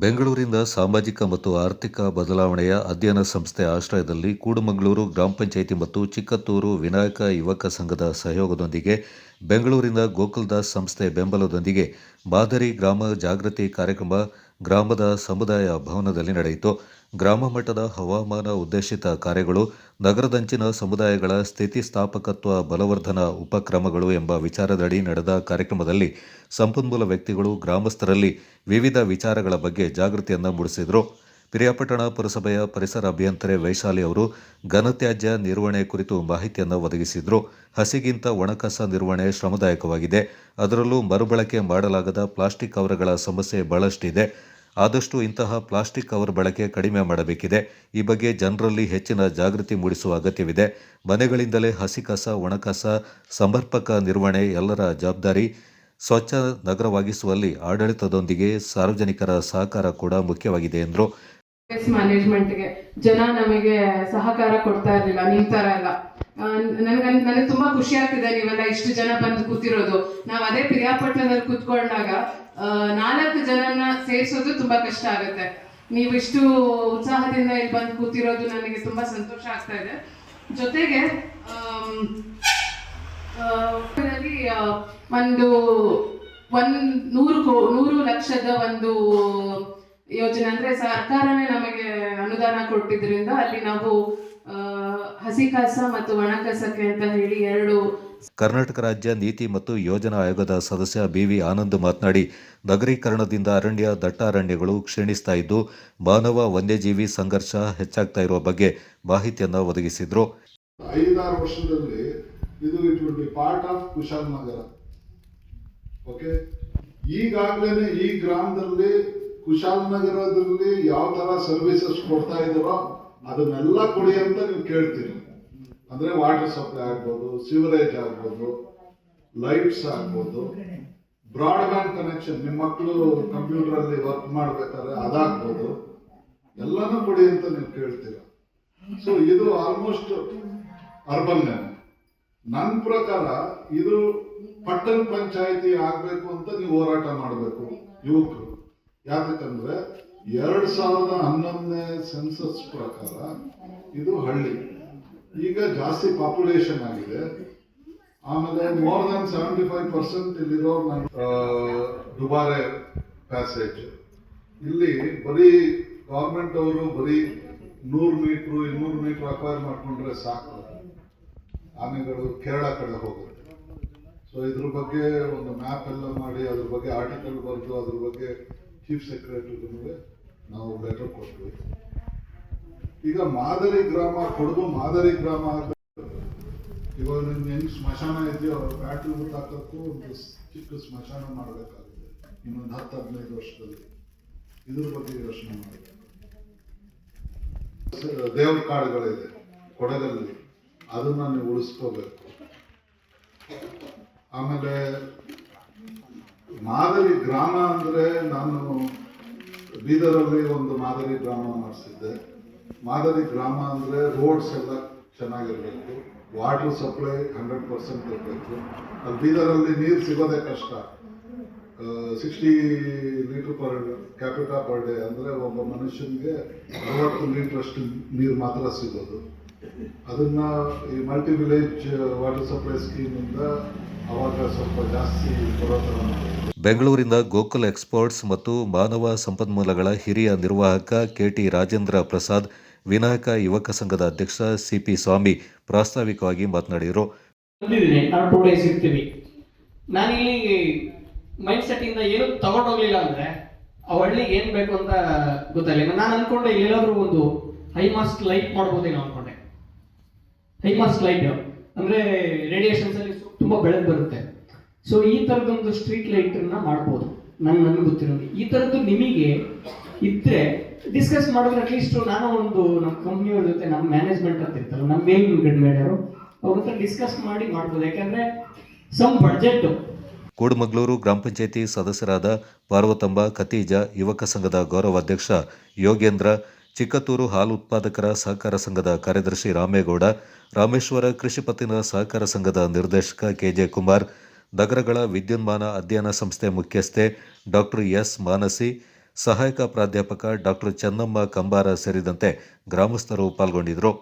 ಬೆಂಗಳೂರಿನ ಸಾಮಾಜಿಕ ಮತ್ತು ಆರ್ಥಿಕ ಬದಲಾವಣೆಯ ಅಧ್ಯಯನ ಸಂಸ್ಥೆ ಆಶ್ರಯದಲ್ಲಿ ಕೂಡುಮಂಗಳೂರು ಗ್ರಾಮ ಪಂಚಾಯಿತಿ ಮತ್ತು ಚಿಕ್ಕತ್ತೂರು ವಿನಾಯಕ ಯುವಕ ಸಂಘದ ಸಹಯೋಗದೊಂದಿಗೆ ಬೆಂಗಳೂರಿನ ಗೋಕುಲ್ದಾಸ್ ಸಂಸ್ಥೆ ಬೆಂಬಲದೊಂದಿಗೆ ಮಾದರಿ ಗ್ರಾಮ ಜಾಗೃತಿ ಕಾರ್ಯಕ್ರಮ ಗ್ರಾಮದ ಸಮುದಾಯ ಭವನದಲ್ಲಿ ನಡೆಯಿತು. ಗ್ರಾಮ ಮಟ್ಟದ ಹವಾಮಾನ ಉದ್ದೇಶಿತ ಕಾರ್ಯಗಳು, ನಗರದಂಚಿನ ಸಮುದಾಯಗಳ ಸ್ಥಿತಿಸ್ಥಾಪಕತ್ವ, ಬಲವರ್ಧನ ಉಪಕ್ರಮಗಳು ಎಂಬ ವಿಚಾರದಡಿ ನಡೆದ ಕಾರ್ಯಕ್ರಮದಲ್ಲಿ ಸಂಪನ್ಮೂಲ ವ್ಯಕ್ತಿಗಳು ಗ್ರಾಮಸ್ಥರಲ್ಲಿ ವಿವಿಧ ವಿಚಾರಗಳ ಬಗ್ಗೆ ಜಾಗೃತಿಯನ್ನು ಮೂಡಿಸಿದರು. ಪಿರಿಯಾಪಟ್ಟಣ ಪುರಸಭೆಯ ಪರಿಸರ ಅಭಿಯಂತರೆ ವೈಶಾಲಿ ಅವರು ಘನತ್ಯಾಜ್ಯ ನಿರ್ವಹಣೆ ಕುರಿತು ಮಾಹಿತಿಯನ್ನು ಒದಗಿಸಿದರು. ಹಸಿಗಿಂತ ಒಣಕಸ ನಿರ್ವಹಣೆ ಶ್ರಮದಾಯಕವಾಗಿದೆ. ಅದರಲ್ಲೂ ಮರುಬಳಕೆ ಮಾಡಲಾಗದ ಪ್ಲಾಸ್ಟಿಕ್ ಕವರ್ಗಳ ಸಮಸ್ಯೆ ಬಹಳಷ್ಟಿದೆ. ಆದಷ್ಟು ಇಂತಹ ಪ್ಲಾಸ್ಟಿಕ್ ಕವರ್ ಬಳಕೆ ಕಡಿಮೆ ಮಾಡಬೇಕಿದೆ. ಈ ಬಗ್ಗೆ ಜನರಲ್ಲಿ ಹೆಚ್ಚಿನ ಜಾಗೃತಿ ಮೂಡಿಸುವ ಅಗತ್ಯವಿದೆ. ಮನೆಗಳಿಂದಲೇ ಹಸಿ ಕಸ ಒಣಕಸ ಸಮರ್ಪಕ ನಿರ್ವಹಣೆ ಎಲ್ಲರ ಜವಾಬ್ದಾರಿ ಸ್ವಚ್ಛ ನಗರವಾಗಿಸುವಲ್ಲಿ ಆಡಳಿತದೊಂದಿಗೆ ಸಾರ್ವಜನಿಕರ ಸಹಕಾರ ಕೂಡ ಮುಖ್ಯವಾಗಿದೆ ಎಂದರು. ಮ್ಯಾನೇಜ್ಮೆಂಟ್ಗೆ ಜನ ನಮಗೆ ಸಹಕಾರ ಕೊಡ್ತಾ ಇರಲಿಲ್ಲ ನಿಮ್ ತರ ಎಲ್ಲ ನನಗೆ ನನಗೆ ತುಂಬಾ ಖುಷಿ ಆಗ್ತಿದೆ ನೀವೆಲ್ಲ ಇಷ್ಟು ಜನ ಬಂದು ಕೂತಿರೋದು. ನಾವು ಅದೇ ಪಿರಿಯಾಪಟ್ಟಣದಲ್ಲಿ ಕೂತ್ಕೊಂಡಾಗ ನಾಲ್ಕು ಜನನ ಸೇರಿಸೋದು ತುಂಬಾ ಕಷ್ಟ ಆಗುತ್ತೆ. ನೀವು ಇಷ್ಟು ಉತ್ಸಾಹದಿಂದ ಇಲ್ಲಿ ಬಂದು ಕೂತಿರೋದು ನನಗೆ ತುಂಬಾ ಸಂತೋಷ ಆಗ್ತಾ ಇದೆ. ಜೊತೆಗೆ ಒಂದು, ಒಂದ್ ನೂರು ನೂರು ಲಕ್ಷದ ಒಂದು ಯೋಜನೆ ಅಂದ್ರೆ ಸರ್ಕಾರನೇ ನಮಗೆ ಅನುದಾನ ಕೊಟ್ಟಿದ್ರಿಂದ ಅಲ್ಲಿ ನಾವು ಹಸಿ ಕಸ ಮತ್ತು ಒಣ ಕಸಕ್ಕೆ ಅಂತ ಹೇಳಿ ಎರಡು ಕರ್ನಾಟಕ ರಾಜ್ಯ ನೀತಿ ಮತ್ತು ಯೋಜನಾ ಆಯೋಗದ ಸದಸ್ಯ ಬಿವಿ ಆನಂದ್ ಮಾತನಾಡಿ ನಗರೀಕರಣದಿಂದ ಅರಣ್ಯ ದಟ್ಟ ಅರಣ್ಯಗಳು ಕ್ಷೀಣಿಸ್ತಾ ಇದ್ದು ಮಾನವ ವನ್ಯಜೀವಿ ಸಂಘರ್ಷ ಹೆಚ್ಚಾಗ್ತಾ ಇರುವ ಬಗ್ಗೆ ಮಾಹಿತಿಯನ್ನು ಒದಗಿಸಿದ್ರು. ಐದಾರು ವರ್ಷದಲ್ಲಿ ಇದು it will be part of Kushalnagar okay ಈಗಾಗಲೇ ಈ ಗ್ರಾಮದಲ್ಲಿ ಕುಶಾಲನಗರದಲ್ಲಿ ಯಾವ ತರ ಸರ್ವಿಸಸ್ ಕೊಡ್ತಾ ಇದ್ದಾರೋ ಅದನ್ನೆಲ್ಲ ಕೊಡಿ ಅಂತ ನೀವು ಕೇಳ್ತೀರಿ. ಅಂದ್ರೆ ವಾಟರ್ ಸಪ್ಲೈ ಆಗ್ಬೋದು ಸಿವರೇಜ್ ಆಗ್ಬೋದು ಲೈಟ್ಸ್ ಆಗ್ಬೋದು ಬ್ರಾಡ್ಬ್ಯಾಂಡ್ ಕನೆಕ್ಷನ್ ನಿಮ್ಮ ಮಕ್ಕಳು ಕಂಪ್ಯೂಟರ್ ಅಲ್ಲಿ ವರ್ಕ್ ಮಾಡ್ಬೇಕಾದ್ರೆ ಅದಾಗ್ಬೋದು. ಎಲ್ಲಾನು ಕೊಡಿ ಅಂತ ನೀವು ಕೇಳ್ತೀರ. ಸೊ ಇದು ಆಲ್ಮೋಸ್ಟ್ ಅರ್ಬನ್ ನನ್ನ ಪ್ರಕಾರ ಇದು ಪಟ್ಟಣ ಪಂಚಾಯಿತಿ ಆಗ್ಬೇಕು ಅಂತ ನೀವು ಹೋರಾಟ ಮಾಡಬೇಕು. ಯುವಕರು. ಯಾಕಂದ್ರೆ ಎರಡ್ ಸಾವಿರದ ಹನ್ನೊಂದನೇ ಸೆನ್ಸಸ್ ಪ್ರಕಾರ ಇದು ಹಳ್ಳಿ. ಈಗ ಜಾಸ್ತಿ ಪಾಪ್ಯುಲೇಷನ್ ಆಗಿದೆ. ಆಮೇಲೆ more than seventy five percent ಇಲ್ಲಿರೋ ನನ್ನ ದುಬಾರೆ ಪ್ಯಾಸೇಜ್ ಇಲ್ಲಿ ಬರೀ ಗೌರ್ಮೆಂಟ್ ಅವರು ಬರೀ ನೂರು ಮೀಟ್ರು ಇನ್ನೂರು ಮೀಟ್ರ್ ಅಕ್ವೈರ್ ಮಾಡ್ಕೊಂಡ್ರೆ ಸಾಕು. ಆನೆಗಳು ಕೇರಳ ಕಡೆ ಹೋಗುತ್ತೆ. ಸೊ ಇದ್ರ ಬಗ್ಗೆ ಒಂದು ಮ್ಯಾಪ್ ಎಲ್ಲ ಮಾಡಿ, ಅದ್ರ ಬಗ್ಗೆ ಆರ್ಟಿಕಲ್ ಬರೆದು, ಅದ್ರ ಬಗ್ಗೆ ಚೀಫ್ ಸೆಕ್ರೆಟರಿಗೂ ನಾವು ಲೆಟರ್ ಕೊಟ್ವಿ. ಈಗ ಮಾದರಿ ಗ್ರಾಮ ಕೊಡಗು ಮಾದರಿ ಗ್ರಾಮ. ಇವಾಗ ಹೆಂಗ್ ಸ್ಮಶಾನ ಇದೆಯೋ ಬ್ಯಾಟ್ರಿ ಹಾಕಕ್ಕೂ ಒಂದು ಚಿಕ್ಕ ಸ್ಮಶಾನ ಮಾಡಬೇಕಾಗಿದೆ ಇನ್ನೊಂದು ಹತ್ತು ಹದಿನೈದು ವರ್ಷದಲ್ಲಿ. ಇದ್ರ ಬಗ್ಗೆ ಯೋಚನೆ ಮಾಡಬೇಕು. ದೇವ್ರ ಕಾಡುಗಳಿದೆ, ಕೊಡಗಲ್ಲಿ. ಅದನ್ನ ನೀವು ಉಳಿಸ್ಕೋಬೇಕು. ಆಮೇಲೆ ಮಾದರಿ ಗ್ರಾಮ ಅಂದರೆ ನಾನು ಬೀದರಲ್ಲಿ ಒಂದು ಮಾದರಿ ಗ್ರಾಮ ಮಾಡಿಸಿದ್ದೆ. ಮಾದರಿ ಗ್ರಾಮ ಅಂದರೆ ರೋಡ್ಸ್ ಎಲ್ಲ ಚೆನ್ನಾಗಿರಬೇಕು ವಾಟರ್ ಸಪ್ಲೈ ಹಂಡ್ರೆಡ್ ಪರ್ಸೆಂಟ್ ಇರಬೇಕು. ಅಲ್ಲಿ ಬೀದರಲ್ಲಿ ನೀರು ಸಿಗೋದೇ ಕಷ್ಟ. Sixty litre per capita per day ಅಂದರೆ ಒಬ್ಬ ಮನುಷ್ಯನಿಗೆ ಅರವತ್ತು ಲೀಟರ್ ಅಷ್ಟು ನೀರು ಮಾತ್ರ ಸಿಗೋದು. ಅದನ್ನ ಈ ಮಲ್ಟಿ ವಿಲೇಜ್ ವಾಟರ್ ಸಪ್ಲೈ ಸ್ಕೀಮಿಂದ ಅವಾಗ ಸ್ವಲ್ಪ ಜಾಸ್ತಿ ಬರೋ ಬೆಂಗಳೂರಿನ ಗೋಕುಲ್ ಎಕ್ಸ್ಪೋರ್ಟ್ಸ್ ಮತ್ತು ಮಾನವ ಸಂಪನ್ಮೂಲಗಳ ಹಿರಿಯ ನಿರ್ವಾಹಕ ಕೆಟಿ ರಾಜೇಂದ್ರ ಪ್ರಸಾದ್ ವಿನಾಯಕ ಯುವಕ ಸಂಘದ ಅಧ್ಯಕ್ಷ ಸಿಪಿ ಸ್ವಾಮಿ ಪ್ರಾಸ್ತಾವಿಕವಾಗಿ ಮಾತನಾಡಿದರು. ನಾನಿಲ್ಲಿ ಮೈಂಡ್ ಸೆಟ್ಟಿಂದ ಏನು ತಗೊಂಡೋಗ್ಲಿಲ್ಲ ಅಂದ್ರೆ ಆ ಹಳ್ಳಿಗೆ ಏನ್ ಬೇಕು ಅಂತ ಗೊತ್ತಾಗಲಿಲ್ಲ. ನಾನು ಅನ್ಕೊಂಡೆ ಎಲ್ಲಾದ್ರೂ ಒಂದು ಹೈ ಮಾಸ್ಟ್ ಲೈಟ್ ಮಾಡ್ಬೋದೇನೋ ಹೈ ಮಾಸ್ಟ್ ಲೈಟ್ ಅಂದ್ರೆ ರೇಡಿಯೇಷನ್ಸ್ ಅಲ್ಲಿ ತುಂಬಾ ಬೆಳಕು ಬರುತ್ತೆ. ಸೊ ಈ ತರದೊಂದು ಸ್ಟ್ರೀಟ್ ಲೈಟ್ ಮಾಡ್ಬೋದು. ನಂಗೆ ನನ್ಗೆ ಗೊತ್ತಿರೋದು. ಈ ತರದ್ದು ನಿಮಗೆ ಇದ್ರೆ ಡಿಸ್ಕಸ್ ಮಾಡಿದ್ರೆ ಅಟ್ಲೀಸ್ಟ್ ನಾನು ಒಂದು ನಮ್ಮ ಕಂಪ್ನಿಯವ್ರ ಜೊತೆ ನಮ್ಮ ಮ್ಯಾನೇಜ್ಮೆಂಟ್ ಅಂತ ಇರ್ತಲ್ಲ ನಮ್ಮ ಮೇಲ್ ಮೇಡರು, ಅವ್ರ ಹತ್ರ ಡಿಸ್ಕಸ್ ಮಾಡಿ ಮಾಡ್ಬೋದು. ಯಾಕಂದ್ರೆ ಸಮ್ ಬಡ್ಜೆಟ್ ಕೂಡುಮಗಳೂರು ಗ್ರಾಮ ಪಂಚಾಯಿತಿ ಸದಸ್ಯರಾದ ಪಾರ್ವತಂಬ, ಖತೀಜ, ಯುವಕ ಸಂಘದ ಗೌರವಾಧ್ಯಕ್ಷ ಯೋಗೇಂದ್ರ ಚಿಕ್ಕತ್ತೂರು ಹಾಲು ಉತ್ಪಾದಕರ ಸಹಕಾರ ಸಂಘದ ಕಾರ್ಯದರ್ಶಿ ರಾಮೇಗೌಡ, ರಾಮೇಶ್ವರ ಕೃಷಿ ಪತ್ತಿನ ಸಹಕಾರ ಸಂಘದ ನಿರ್ದೇಶಕ ಕೆಜೆ ಕುಮಾರ್, ನಗರಗಳ ವಿದ್ಯುನ್ಮಾನ ಅಧ್ಯಯನ ಸಂಸ್ಥೆ ಮುಖ್ಯಸ್ಥೆ ಡಾಕ್ಟರ್ ಎಸ್. ಮಾನಸಿ, ಸಹಾಯಕ ಪ್ರಾಧ್ಯಾಪಕ ಡಾಕ್ಟರ್ ಚನ್ನಮ್ಮ ಕಂಬಾರ ಸೇರಿದಂತೆ ಗ್ರಾಮಸ್ಥರು ಪಾಲ್ಗೊಂಡಿದ್ದರು.